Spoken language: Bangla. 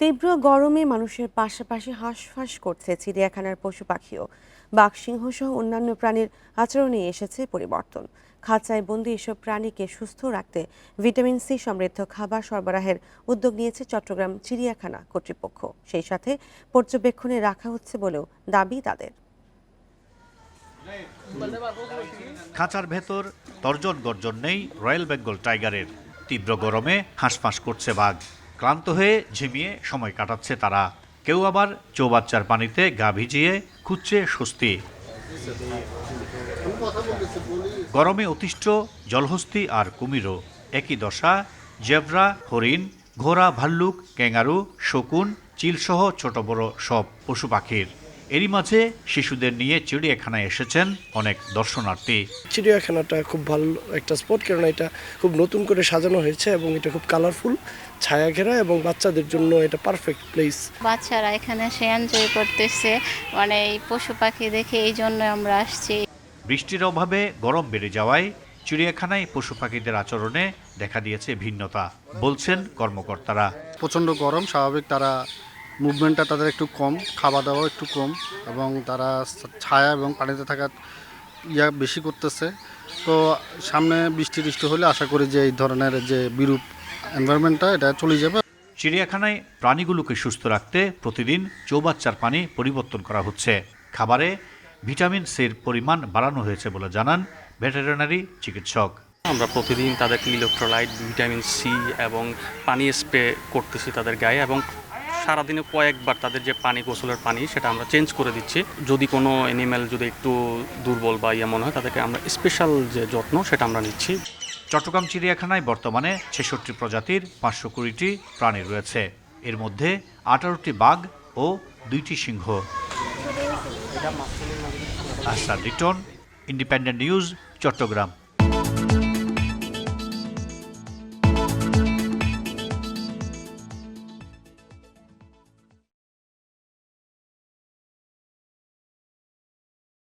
তীব্র গরমে মানুষের পাশাপাশি হাঁসফাঁস করছে চিড়িয়াখানার পশু পাখিও। বাঘ, সিংহ সহ অন্যান্য প্রাণীর আচরণে এসেছে পরিবর্তন। খাঁচায় বন্দি এসব প্রাণীকে সুস্থ রাখতে ভিটামিন সি সমৃদ্ধ খাবার সরবরাহের উদ্যোগ নিয়েছে চট্টগ্রাম চিড়িয়াখানা কর্তৃপক্ষ। সেই সাথে পর্যবেক্ষণে রাখা হচ্ছে বলেও দাবি তাদের। খাঁচার ভেতর তর্জন গর্জন নেই রয়্যাল বেঙ্গল টাইগারের। তীব্র গরমে হাঁসফাঁস করছে বাঘ। ক্লান্ত হয়ে ঝিমিয়ে সময় কাটাচ্ছে তারা। কেউ আবার চৌবাচ্চার পানিতে গা ভিজিয়ে খুঁজছে স্বস্তি। গরমে অতিষ্ঠ জলহস্তি আর কুমিরও। একই দশা, জেব্রা, হরিণ, ঘোড়া, ভাল্লুক, ক্যাঙ্গারু, শকুন, চিলসহ ছোট বড় সব পশু পাখির। এরই মাঝে শিশুদের নিয়ে চিড়িয়াখানায় এসেছেন অনেক দর্শনার্থী। চিড়িয়াখানাটা খুব ভালো একটা স্পট কেননা এটা খুব নতুন করে সাজানো হয়েছে এবং এটা খুব কালারফুল ছায়া ঘেরা এবং বাচ্চাদের জন্য এটা পারফেক্ট প্লেস বাচ্চারা এখানে সে এনজয় করতেছে মানে এই পশু পাখি দেখে এই জন্য আমরা আসছি। বৃষ্টির অভাবে গরম বেড়ে যাওয়ায় চিড়িয়াখানায় পশু পাখিদের আচরণে দেখা দিয়েছে ভিন্নতা বলছেন কর্মকর্তারা। প্রচণ্ড গরম স্বাভাবিক তারা মুভমেন্টটা তাদের একটু কম খাওয়া দাওয়া একটু কম এবং তারা ছায়া এবং পানিতে থাকার ইয়া বেশি করতেছে। তো সামনে বৃষ্টি টিষ্টি হলে আশা করি যে এই ধরনের যে বিরূপ এনভায়রনমেন্টটা এটা চলে যাবে। চিড়িয়াখানায় প্রাণীগুলোকে সুস্থ রাখতে প্রতিদিন চৌবাচ্চার পানি পরিবর্তন করা হচ্ছে। খাবারে ভিটামিন সির পরিমাণ বাড়ানো হয়েছে বলে জানান ভেটেরিনারি চিকিৎসক। আমরা প্রতিদিন তাদেরকে ইলেকট্রোলাইট ভিটামিন সি এবং পানি স্প্রে করতেছি তাদের গায়ে এবং সারাদিনে কয়েকবার তাদের যে পানি, গোসলের পানি, সেটা আমরা চেঞ্জ করে দিচ্ছি। যদি কোনো অ্যানিম্যাল যদি একটু দুর্বল বা ইয়ে মনে হয়, তাদেরকে আমরা স্পেশাল যে যত্ন, সেটা আমরা নিচ্ছি। চট্টগ্রাম চিড়িয়াখানায় বর্তমানে ছেষট্টি প্রজাতির পাঁচশো কুড়িটি প্রাণী রয়েছে। এর মধ্যে আঠারোটি বাঘ ও দুইটি সিংহ। Asad Riton independent news Chattogram.